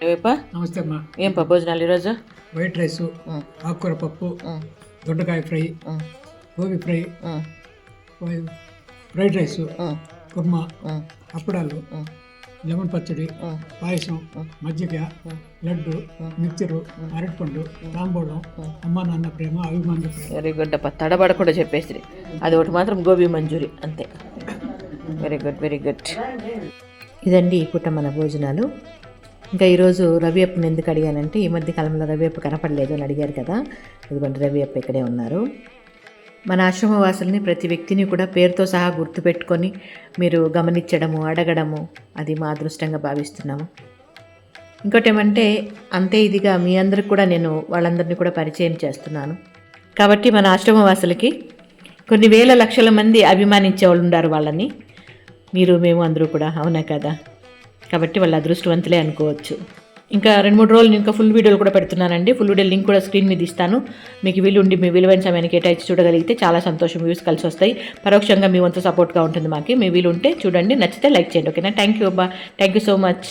ఏపా నమస్తే అమ్మా. ఏం పా భోజనాలు ఈరోజు? వైట్ రైస్ ఆకుకూర పప్పు దొండకాయ fry gobi fry fried rice kurma అప్పడాలు లెమన్ పచ్చడి పాయసం మజ్జిగ లడ్డు మిక్చరు అరటిపండు తాంబూలం అమ్మ నాన్న ప్రేమ అభిమానుల ప్రేమ. వెరీ గుడ్ అప్ప. తడబడకుండా చెప్పేసి. అది ఒకటి మాత్రం గోబీ మంజూరి అంతే. వెరీ గుడ్ వెరీ గుడ్ ఇదండి ఈ పూట మన భోజనాలు. ఇంకా ఈరోజు రవి అప్పని ఎందుకు అడిగానంటే ఈ మధ్య కాలంలో రవి అప్ప కనపడలేదు అని అడిగారు కదా. ఇదిగోండి రవి అప్ప ఇక్కడే ఉన్నారు. మన ఆశ్రమవాసుల్ని ప్రతి వ్యక్తిని కూడా పేరుతో సహా గుర్తుపెట్టుకొని మీరు గమనించడము అడగడము అది మా అదృష్టంగా భావిస్తున్నాము. ఇంకోటి ఏమంటే అంతే ఇదిగా మీ అందరికి కూడా నేను వాళ్ళందరినీ కూడా పరిచయం చేస్తున్నాను. కాబట్టి మన ఆశ్రమవాసులకి కొన్ని వేల లక్షల మంది అభిమానించే వాళ్ళు ఉన్నారు వాళ్ళని. మీరు మేము అందరూ కూడా అవునా కదా? కాబట్టి వాళ్ళ అదృష్టవంతులే అనుకోవచ్చు. ఇంకా రెండు మూడు రోజులు ఇంకా ఫుల్ వీడియోలు కూడా పెడుతున్నానండి. ఫుల్ వీడియో లింక్ కూడా స్క్రీన్ మీద ఇస్తాను. మీకు వీలు ఉండి మీ విలువైన సమయాన్ని కేటాయించి చూడగలిగితే చాలా సంతోషం వ్యూస్ కలిసి వస్తాయి. పరోక్షంగా మీ వంతు సపోర్ట్గా ఉంటుంది మాకు. మీ వీలు ఉంటే చూడండి. నచ్చితే లైక్ చేయండి. ఓకేనా థ్యాంక్ యూ అబ్బా. Thank you so much